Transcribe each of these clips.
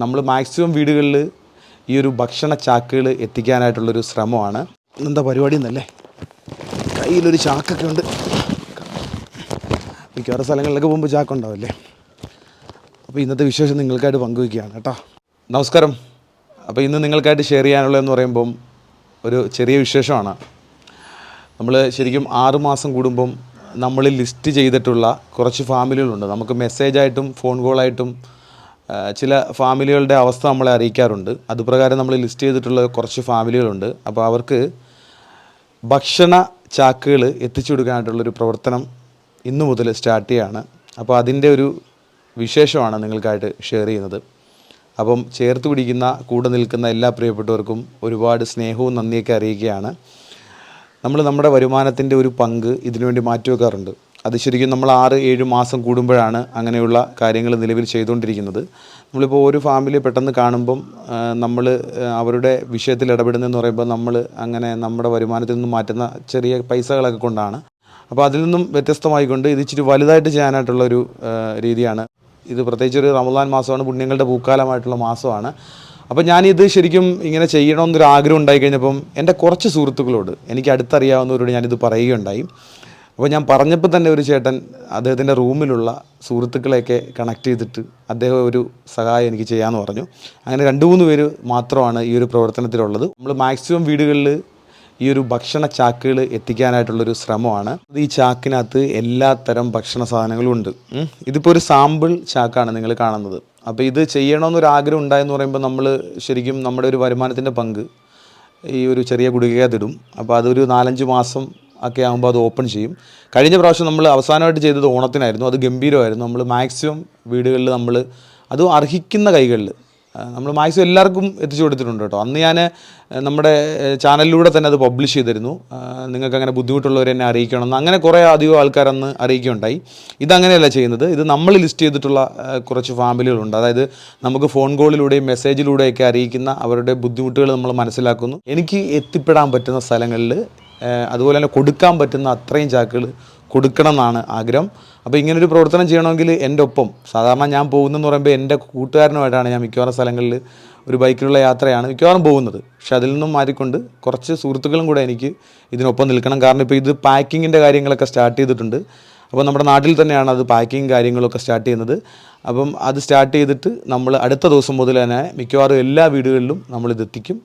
നമ്മൾ മാക്സിമം വീടുകളിൽ ഈ ഒരു ഭക്ഷണ ചാക്കുകൾ എത്തിക്കാനായിട്ടുള്ളൊരു ശ്രമമാണ്. എന്താ പരിപാടി എന്നല്ലേ? കയ്യിലൊരു ചാക്കൊക്കെ ഉണ്ട്. മിക്കവാറും സ്ഥലങ്ങളിലൊക്കെ പോകുമ്പോൾ ചാക്കുണ്ടാവില്ലേ അപ്പോൾ ഇന്നത്തെ വിശേഷം നിങ്ങൾക്കായിട്ട് പങ്കുവയ്ക്കുകയാണ് കേട്ടോ. നമസ്കാരം. അപ്പോൾ ഇന്ന് നിങ്ങൾക്കായിട്ട് ഷെയർ ചെയ്യാനുള്ളതെന്ന് പറയുമ്പം ഒരു ചെറിയ വിശേഷമാണ്. നമ്മൾ ശരിക്കും ആറുമാസം കൂടുമ്പം നമ്മൾ ലിസ്റ്റ് ചെയ്തിട്ടുള്ള കുറച്ച് ഫാമിലികളുണ്ട് നമുക്ക് മെസ്സേജായിട്ടും ഫോൺ കോളായിട്ടും ചില ഫാമിലികളുടെ അവസ്ഥ നമ്മളെ അറിയിക്കാറുണ്ട്. അതുപ്രകാരം നമ്മൾ ലിസ്റ്റ് ചെയ്തിട്ടുള്ള കുറച്ച് ഫാമിലികളുണ്ട്. അപ്പോൾ അവർക്ക് ഭക്ഷണ ചാക്കുകൾ എത്തിച്ചു കൊടുക്കാനായിട്ടുള്ളൊരു പ്രവർത്തനം ഇന്നു മുതൽ സ്റ്റാർട്ട് ചെയ്യുകയാണ് അപ്പോൾ അതിന്റെ ഒരു വിശേഷമാണ് നിങ്ങൾക്കായിട്ട് ഷെയർ ചെയ്യുന്നത്. അപ്പം ചേർത്ത് പിടിക്കുന്ന കൂടെ നിൽക്കുന്ന എല്ലാ പ്രിയപ്പെട്ടവർക്കും ഒരുപാട് സ്നേഹവും നന്ദിയൊക്കെ അറിയിക്കുകയാണ്. നമ്മൾ നമ്മുടെ വരുമാനത്തിന്റെ ഒരു പങ്ക് ഇതിനുവേണ്ടി മാറ്റിവെക്കാറുണ്ട്. അത് ശരിക്കും നമ്മൾ ആറ് ഏഴ് മാസം കൂടുമ്പോഴാണ് അങ്ങനെയുള്ള കാര്യങ്ങൾ നിലവിൽ ചെയ്തുകൊണ്ടിരിക്കുന്നത്. നമ്മളിപ്പോൾ ഒരു ഫാമിലി പെട്ടെന്ന് കാണുമ്പം നമ്മൾ അവരുടെ വിഷയത്തിൽ ഇടപെടുന്നതെന്ന് പറയുമ്പോൾ നമ്മൾ അങ്ങനെ നമ്മുടെ വരുമാനത്തിൽ നിന്ന് മാറ്റുന്ന ചെറിയ പൈസകളൊക്കെ കൊണ്ടാണ്. അപ്പോൾ അതിൽ നിന്നും വ്യത്യസ്തമായിക്കൊണ്ട് ഇത് ഇച്ചിരി വലുതായിട്ട് ചെയ്യാനായിട്ടുള്ളൊരു രീതിയാണ്. ഇത് പ്രത്യേകിച്ച് ഒരു റമദാൻ മാസമാണ് പുണ്യങ്ങളുടെ പൂക്കാലമായിട്ടുള്ള മാസമാണ്. അപ്പോൾ ഞാനിത് ശരിക്കും ഇങ്ങനെ ചെയ്യണമെന്നൊരു ആഗ്രഹം ഉണ്ടായിക്കഴിഞ്ഞപ്പം എന്റെ കുറച്ച് സുഹൃത്തുക്കളോട് എനിക്ക് അടുത്തറിയാവുന്നവരോട് ഞാനിത് പറയുകയുണ്ടായി. അപ്പോൾ ഞാൻ പറഞ്ഞപ്പോൾ തന്നെ ഒരു ചേട്ടൻ അദ്ദേഹത്തിന്റെ റൂമിലുള്ള സുഹൃത്തുക്കളെയൊക്കെ കണക്ട് ചെയ്തിട്ട് അദ്ദേഹം ഒരു സഹായം എനിക്ക് ചെയ്യാമെന്ന് പറഞ്ഞു. അങ്ങനെ രണ്ട് മൂന്ന് പേര് മാത്രമാണ് ഈ ഒരു പ്രവർത്തനത്തിലുള്ളത്. നമ്മൾ മാക്സിമം വീടുകളിൽ ഈ ഒരു ഭക്ഷണ ചാക്കുകൾ എത്തിക്കാനായിട്ടുള്ളൊരു ശ്രമമാണ്. ഈ ചാക്കിനകത്ത് എല്ലാ തരം ഭക്ഷണ സാധനങ്ങളും ഉണ്ട്. ഇതിപ്പോൾ ഒരു സാമ്പിൾ ചാക്കാണ് നിങ്ങൾ കാണുന്നത്. അപ്പോൾ ഇത് ചെയ്യണമെന്നൊരു ആഗ്രഹം ഉണ്ടായെന്ന് പറയുമ്പോൾ നമ്മൾ ശരിക്കും നമ്മുടെ ഒരു വരുമാനത്തിന്റെ പങ്ക് ഈ ഒരു ചെറിയ കുടുകയതിടും അപ്പോൾ അതൊരു നാലഞ്ച് മാസം ഒക്കെ ആകുമ്പോൾ അത് ഓപ്പൺ ചെയ്യും. കഴിഞ്ഞ പ്രാവശ്യം നമ്മൾ അവസാനമായിട്ട് ചെയ്തത് ഓണത്തിനായിരുന്നു. അത് ഗംഭീരമായിരുന്നു. നമ്മൾ മാക്സിമം വീടുകളിൽ നമ്മൾ അത് അർഹിക്കുന്ന കൈകളിൽ നമ്മൾ മാക്സിമം എല്ലാവർക്കും എത്തിച്ചു കൊടുത്തിട്ടുണ്ട് കേട്ടോ. അന്ന് ഞാൻ നമ്മുടെ ചാനലിലൂടെ തന്നെ അത് പബ്ലിഷ് ചെയ്തിരുന്നു. നിങ്ങൾക്ക് അങ്ങനെ ബുദ്ധിമുട്ടുള്ളവർ എന്നെ അറിയിക്കണം എന്ന്. അങ്ങനെ കുറേ അധികം ആൾക്കാർ അന്ന് അറിയിക്കുകയുണ്ടായി. ഇതങ്ങനെയല്ല ചെയ്യുന്നത്. ഇത് നമ്മൾ ലിസ്റ്റ് ചെയ്തിട്ടുള്ള കുറച്ച് ഫാമിലികളുണ്ട്. അതായത് നമുക്ക് ഫോൺ കോളിലൂടെയും മെസ്സേജിലൂടെയൊക്കെ അറിയിക്കുന്ന അവരുടെ ബുദ്ധിമുട്ടുകൾ നമ്മൾ മനസ്സിലാക്കുന്നു. എനിക്ക് എത്തിപ്പെടാൻ പറ്റുന്ന സ്ഥലങ്ങളിൽ അതുപോലെ തന്നെ കൊടുക്കാൻ പറ്റുന്ന അത്രയും ചാക്കുകൾ കൊടുക്കണം എന്നാണ് ആഗ്രഹം. അപ്പോൾ ഇങ്ങനൊരു പ്രവർത്തനം ചെയ്യണമെങ്കിൽ എന്റെ ഒപ്പം സാധാരണ ഞാൻ പോകുന്നതെന്ന് പറയുമ്പോൾ എന്റെ കൂട്ടുകാരനുമായിട്ടാണ് ഞാൻ മിക്കവാറും സ്ഥലങ്ങളിൽ ഒരു ബൈക്കിലുള്ള യാത്രയാണ് മിക്കവാറും പോകുന്നത്. പക്ഷെ അതിൽ നിന്നും മാറിക്കൊണ്ട് കുറച്ച് സുഹൃത്തുക്കളും കൂടെ എനിക്ക് ഇതിനൊപ്പം നിൽക്കണം. കാരണം ഇപ്പോൾ ഇത് പാക്കിങ്ങിന്റെ കാര്യങ്ങളൊക്കെ സ്റ്റാർട്ട് ചെയ്തിട്ടുണ്ട്. അപ്പോൾ നമ്മുടെ നാട്ടിൽ തന്നെയാണ് അത് പാക്കിങ് കാര്യങ്ങളൊക്കെ സ്റ്റാർട്ട് ചെയ്യുന്നത്. അപ്പം അത് സ്റ്റാർട്ട് ചെയ്തിട്ട് നമ്മൾ അടുത്ത ദിവസം മുതൽ തന്നെ മിക്കവാറും എല്ലാ വീടുകളിലും നമ്മളിത് എത്തിക്കും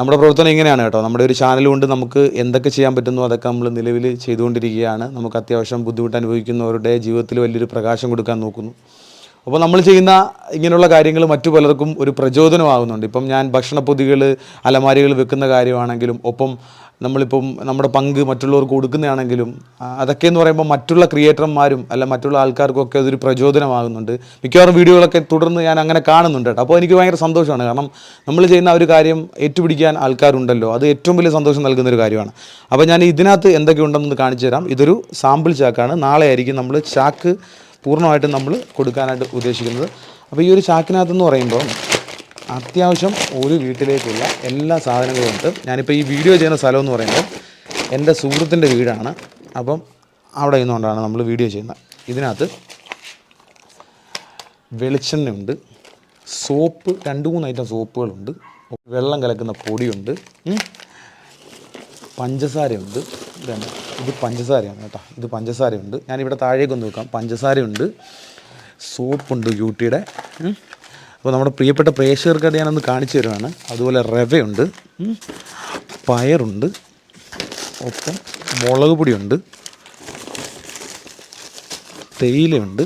നമ്മുടെ പ്രവർത്തനം ഇങ്ങനെയാണ് കേട്ടോ. നമ്മുടെ ഒരു ചാനൽ കൊണ്ട് നമുക്ക് എന്തൊക്കെ ചെയ്യാൻ പറ്റുന്നു അതൊക്കെ നമ്മൾ നിലവിൽ ചെയ്തുകൊണ്ടിരിക്കുകയാണ്. നമുക്ക് അത്യാവശ്യം ബുദ്ധിമുട്ട് അനുഭവിക്കുന്നവരുടെ ജീവിതത്തിൽ വലിയൊരു പ്രകാശം കൊടുക്കാൻ നോക്കുന്നു. അപ്പോൾ നമ്മൾ ചെയ്യുന്ന ഇങ്ങനെയുള്ള കാര്യങ്ങൾ മറ്റു പലർക്കും ഒരു പ്രചോദനമാകുന്നുണ്ട്. ഇപ്പം ഞാൻ ഭക്ഷണപ്പൊതികൾ അലമാരികൾ വെക്കുന്ന കാര്യമാണെങ്കിലും ഒപ്പം നമ്മളിപ്പം നമ്മുടെ പങ്ക് മറ്റുള്ളവർക്ക് കൊടുക്കുന്നതാണെങ്കിലും അതൊക്കെ എന്ന് പറയുമ്പോൾ മറ്റുള്ള ക്രിയേറ്റർമാരും അല്ല മറ്റുള്ള ആൾക്കാർക്കൊക്കെ അതൊരു പ്രചോദനമാകുന്നുണ്ട്. മിക്കവാറും വീഡിയോകളൊക്കെ തുടർന്ന് ഞാൻ അങ്ങനെ കാണുന്നുണ്ട് കേട്ടോ. അപ്പോൾ എനിക്ക് ഭയങ്കര സന്തോഷമാണ്. കാരണം നമ്മൾ ചെയ്യുന്ന ഒരു കാര്യം ഏറ്റുപിടിക്കാൻ ആൾക്കാരുണ്ടല്ലോ. അത് ഏറ്റവും വലിയ സന്തോഷം നൽകുന്ന ഒരു കാര്യമാണ്. അപ്പോൾ ഞാൻ ഇതിനകത്ത് എന്തൊക്കെ ഉണ്ടെന്ന് കാണിച്ചു തരാം. ഇതൊരു സാമ്പിൾ ചാക്കാണ്. നാളെ ആയിരിക്കും നമ്മൾ ചാക്ക് പൂർണമായിട്ടും നമ്മൾ കൊടുക്കാനായിട്ട് ഉദ്ദേശിക്കുന്നത്. അപ്പോൾ ഈ ഒരു ചാക്കിനകത്തെന്ന് പറയുമ്പോൾ അത്യാവശ്യം ഒരു വീട്ടിലേക്കുള്ള എല്ലാ സാധനങ്ങളും ഉണ്ട്. ഞാനിപ്പോൾ ഈ വീഡിയോ ചെയ്യുന്ന സ്ഥലം എന്ന് പറയുമ്പോൾ എന്റെ സുഹൃത്തിന്റെ വീടാണ്. അപ്പം അവിടെ നിന്നുകൊണ്ടാണ് നമ്മൾ വീഡിയോ ചെയ്യുന്നത്. ഇതിനകത്ത് വെളിച്ചെണ്ണയുണ്ട്. സോപ്പ് രണ്ട് മൂന്ന് ഐറ്റം സോപ്പുകളുണ്ട്. വെള്ളം കലക്കുന്ന പൊടിയുണ്ട്. പഞ്ചസാരയുണ്ട്. ഇതാണ്. ഇത് പഞ്ചസാരയാണ് കേട്ടോ. ഇത് പഞ്ചസാരയുണ്ട്. ഞാനിവിടെ താഴേക്കൊന്ന് വെക്കാം പഞ്ചസാരയുണ്ട്. സോപ്പുണ്ട് യൂട്ടിയുടെ. ഉം. അപ്പോൾ നമ്മുടെ പ്രിയപ്പെട്ട പ്രേക്ഷകർക്ക് ഞാനൊന്ന് കാണിച്ചു തരുവാണ്. അതുപോലെ റവയുണ്ട് പയറുണ്ട് ഒപ്പം മുളക് പൊടിയുണ്ട് തേയിലയുണ്ട്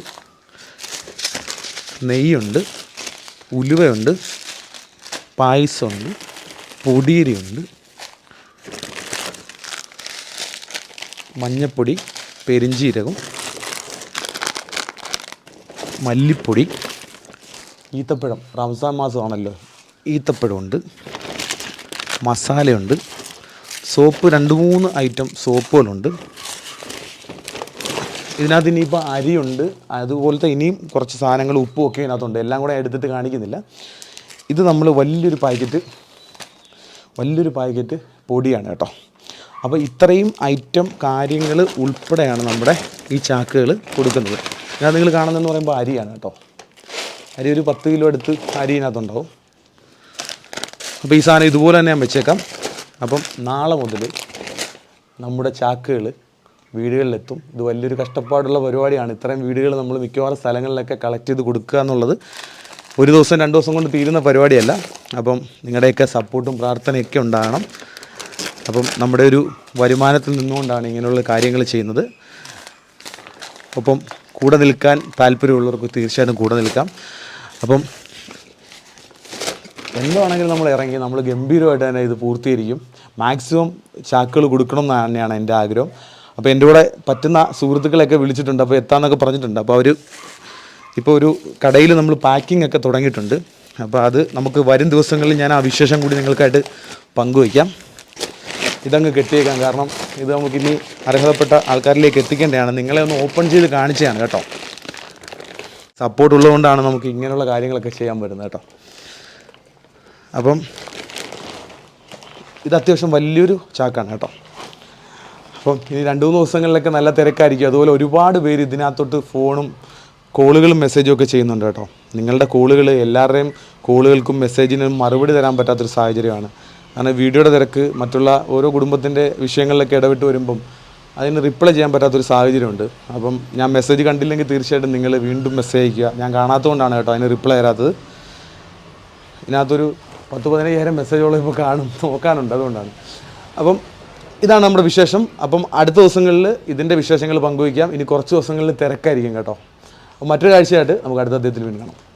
നെയ്യുണ്ട് ഉലുവയുണ്ട് പായസമുണ്ട് പൊടിയരിയുണ്ട് മഞ്ഞപ്പൊടി പെരിഞ്ചീരകം മല്ലിപ്പൊടി ഈത്തപ്പഴം. റംസാൻ മാസമാണല്ലോ. ഈത്തപ്പഴമുണ്ട്. മസാലയുണ്ട്. സോപ്പ് രണ്ട് മൂന്ന് ഐറ്റം സോപ്പുകളുണ്ട്. ഇതിനകത്ത് ഇനിയിപ്പോൾ അരിയുണ്ട്. അതുപോലത്തെ ഇനിയും കുറച്ച് സാധനങ്ങൾ ഉപ്പും ഒക്കെ ഇതിനകത്തുണ്ട്. എല്ലാം കൂടെ എടുത്തിട്ട് കാണിക്കുന്നില്ല. ഇത് നമ്മൾ വലിയൊരു പാക്കറ്റ് വലിയൊരു പാക്കറ്റ് പൊടിയാണ് കേട്ടോ. അപ്പോൾ ഇത്രയും ഐറ്റം കാര്യങ്ങൾ ഉൾപ്പെടെയാണ് നമ്മുടെ ഈ ചാക്കുകൾ കൊടുക്കുന്നത്. ഞാൻ നിങ്ങൾ കാണുന്നതെന്ന് പറയുമ്പോൾ അരിയാണ് കേട്ടോ. അരി ഒരു പത്ത് കിലോ എടുത്ത് അരി ഇതിനകത്തുണ്ടാവും. അപ്പോൾ ഈ സാധനം ഇതുപോലെ തന്നെ ഞാൻ വെച്ചേക്കാം. അപ്പം നാളെ മുതൽ നമ്മുടെ ചാക്കുകൾ വീടുകളിലെത്തും. ഇത് വലിയൊരു കഷ്ടപ്പാടുള്ള പരിപാടിയാണ്. ഇത്രയും വീടുകൾ നമ്മൾ മിക്കവാറും സ്ഥലങ്ങളിലൊക്കെ കളക്ട് ചെയ്ത് കൊടുക്കുക എന്നുള്ളത് ഒരു ദിവസം രണ്ട് ദിവസം കൊണ്ട് തീരുന്ന പരിപാടിയല്ല. അപ്പം നിങ്ങളുടെയൊക്കെ സപ്പോർട്ടും പ്രാർത്ഥനയൊക്കെ ഉണ്ടാകണം. അപ്പം നമ്മുടെ ഒരു വരുമാനത്തിൽ നിന്നുകൊണ്ടാണ് ഇങ്ങനെയുള്ള കാര്യങ്ങൾ ചെയ്യുന്നത്. ഒപ്പം കൂടെ നിൽക്കാൻ താല്പര്യമുള്ളവർക്ക് തീർച്ചയായിട്ടും കൂടെ നിൽക്കാം. അപ്പം എന്താണെങ്കിലും നമ്മൾ ഇറങ്ങി നമ്മൾ ഗംഭീരമായിട്ട് തന്നെ ഇത് പൂർത്തീകരിക്കും. മാക്സിമം ചാക്കുകൾ കൊടുക്കണം എന്ന് തന്നെയാണ് എന്റെ ആഗ്രഹം. അപ്പോൾ എന്റെ കൂടെ പറ്റുന്ന സുഹൃത്തുക്കളെയൊക്കെ വിളിച്ചിട്ടുണ്ട്. അപ്പോൾ എത്താമെന്നൊക്കെ പറഞ്ഞിട്ടുണ്ട്. അപ്പോൾ അവർ ഇപ്പോൾ ഒരു കടയിൽ നമ്മൾ പാക്കിംഗ് ഒക്കെ തുടങ്ങിയിട്ടുണ്ട്. അപ്പോൾ അത് നമുക്ക് വരും ദിവസങ്ങളിൽ ഞാൻ ആ വിശേഷം കൂടി നിങ്ങൾക്കായിട്ട് പങ്കുവയ്ക്കാം. ഇതങ്ങ് കെട്ടിയേക്കാം. കാരണം ഇത് നമുക്കിനി അർഹതപ്പെട്ട ആൾക്കാരിലേക്ക് എത്തിക്കേണ്ടതാണ്. നിങ്ങളെ ഒന്ന് ഓപ്പൺ ചെയ്ത് കാണിച്ചതാണ് കേട്ടോ. സപ്പോർട്ട് ഉള്ളതുകൊണ്ടാണ് നമുക്ക് ഇങ്ങനെയുള്ള കാര്യങ്ങളൊക്കെ ചെയ്യാൻ പറ്റുന്നത് കേട്ടോ. അപ്പം ഇത് അത്യാവശ്യം വലിയൊരു ചാക്കാണ് കേട്ടോ. അപ്പം ഇനി രണ്ട് മൂന്ന് ദിവസങ്ങളിലൊക്കെ നല്ല തിരക്കായിരിക്കും. അതുപോലെ ഒരുപാട് പേര് ഇതിനകത്തോട്ട് ഫോണും കോളുകളും മെസ്സേജും ഒക്കെ ചെയ്യുന്നുണ്ട് കേട്ടോ. നിങ്ങളുടെ കോളുകൾ എല്ലാവരുടെയും കോളുകൾക്കും മെസ്സേജിനും മറുപടി തരാൻ പറ്റാത്തൊരു സാഹചര്യമാണ്. കാരണം വീഡിയോയുടെ തിരക്ക് മറ്റുള്ള ഓരോ കുടുംബത്തിന്റെ വിഷയങ്ങളിലൊക്കെ ഇടപെട്ട് വരുമ്പം അതിന് റിപ്ലൈ ചെയ്യാൻ പറ്റാത്തൊരു സാഹചര്യമുണ്ട്. അപ്പം ഞാൻ മെസ്സേജ് കണ്ടില്ലെങ്കിൽ തീർച്ചയായിട്ടും നിങ്ങൾ വീണ്ടും മെസ്സേജ് അയക്കുക ഞാൻ കാണാത്തതുകൊണ്ടാണ് കേട്ടോ അതിന് റിപ്ലൈ തരാത്തത് ഇതിനകത്തൊരു പത്ത് പതിനയ്യായിരം മെസ്സേജോളം ഇപ്പോൾ കാണും നോക്കാനുണ്ട് അതുകൊണ്ടാണ്. അപ്പം ഇതാണ് നമ്മുടെ വിശേഷം. അപ്പം അടുത്ത ദിവസങ്ങളിൽ ഇതിന്റെ വിശേഷങ്ങൾ പങ്കുവയ്ക്കാം. ഇനി കുറച്ച് ദിവസങ്ങളിൽ തിരക്കായിരിക്കും കേട്ടോ. അപ്പം മറ്റൊരു കാഴ്ചയായിട്ട് നമുക്ക് അടുത്ത അദ്ദേഹത്തിൽ വീണ്ടും കാണാം.